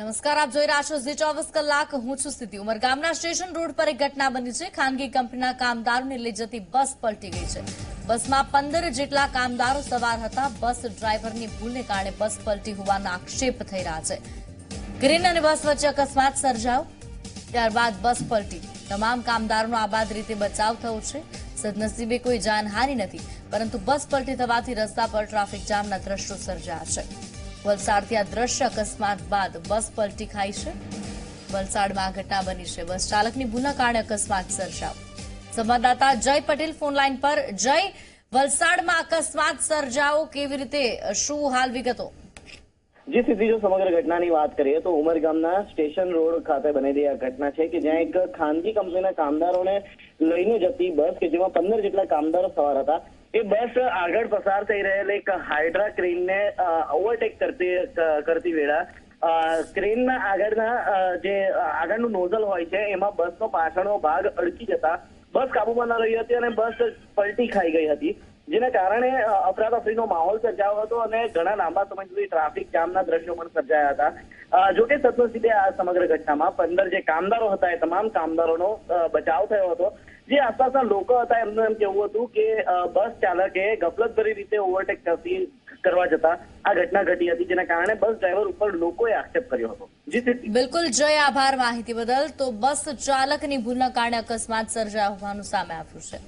નમસ્કાર, આપ જોઈ રહ્યા છો ઝી ચોવીસ કલાક. હું છું સ્થિતિ ઉમરગામના સ્ટેશન રોડ પર એક ઘટના બની છે. ખાનગી કંપનીના કામદારોને લઈ જતી બસ પલટી ગઈ છે. બસમાં પંદર જેટલા કામદારો સવાર હતા. બસ ડ્રાઈવરની ભૂલને કારણે બસ પલટી હોવાના આક્ષેપ થઈ રહ્યા છે. ગ્રીન અને બસ વચ્ચે અકસ્માત સર્જાયો. ત્યારબાદ બસ પલટી. તમામ કામદારોનો આબાદ રીતે બચાવ થયો છે. સદનસીબે કોઈ જાનહાનિ નથી, પરંતુ બસ પલટી થવાથી રસ્તા પર ટ્રાફિક જામના દ્રશ્યો સર્જાયા છે. વલસાડથી આ દ્રશ્ય અકસ્માત બાદ બસ પલટી ખાઈ છે. વલસાડમાં ઘટના બની છે. બસ ચાલકની ભૂલના કારણે અકસ્માત સર્જાયો. સંવાદદાતા જય પટેલ ફોન લાઈન પર. જય, વલસાડમાં અકસ્માત સર્જાઓ કેવી રીતે, શું હાલ વિગતો? જે સીધી જો સમગ્ર ઘટનાની વાત કરીએ તો ઉમરગામના સ્ટેશન રોડ ખાતે બનેલી આ ઘટના છે કે જ્યાં એક ખાનગી કંપનીના કામદારોને લઈને જતી બસ કે જેમાં પંદર જેટલા કામદારો સવાર હતા એ બસ આગળ પસાર થઈ રહેલ એક હાઇડ્રા ક્રેનને ઓવરટેક કરતી કરતી વેળા. ક્રેનના આગળના જે આગળનું નોઝલ હોય છે, એમાં બસનો પાછળનો ભાગ અડકી જતા બસ કાબુમાં ન રહી હતી અને બસ પલટી ખાઈ ગઈ હતી. જેના કારણે અફરાતફરીનો માહોલ સર્જાયો હતો અને ઘણા લાંબા સમય સુધી ટ્રાફિક જામના દ્રશ્યો પણ સર્જાયા હતા. જોકે સદનસીબે આ સમગ્ર ઘટનામાં પંદર જે કામદારો હતા, એ તમામ કામદારોનો બચાવ થયો હતો. જે આસપાસના લોકો હતા, એમનું એમ કેવું હતું કે બસ ચાલકે ગફલતભરી રીતે ઓવરટેક કરતી, કરવા જતા આ ઘટના ઘટી હતી, જેના કારણે બસ ડ્રાઈવર ઉપર લોકોએ આક્ષેપ કર્યો હતો. બિલકુલ, જય આભાર માહિતી બદલ. તો બસ ચાલકની ભૂલના કારણે અકસ્માત સર્જાયો હોવાનું સામે આવ્યું છે.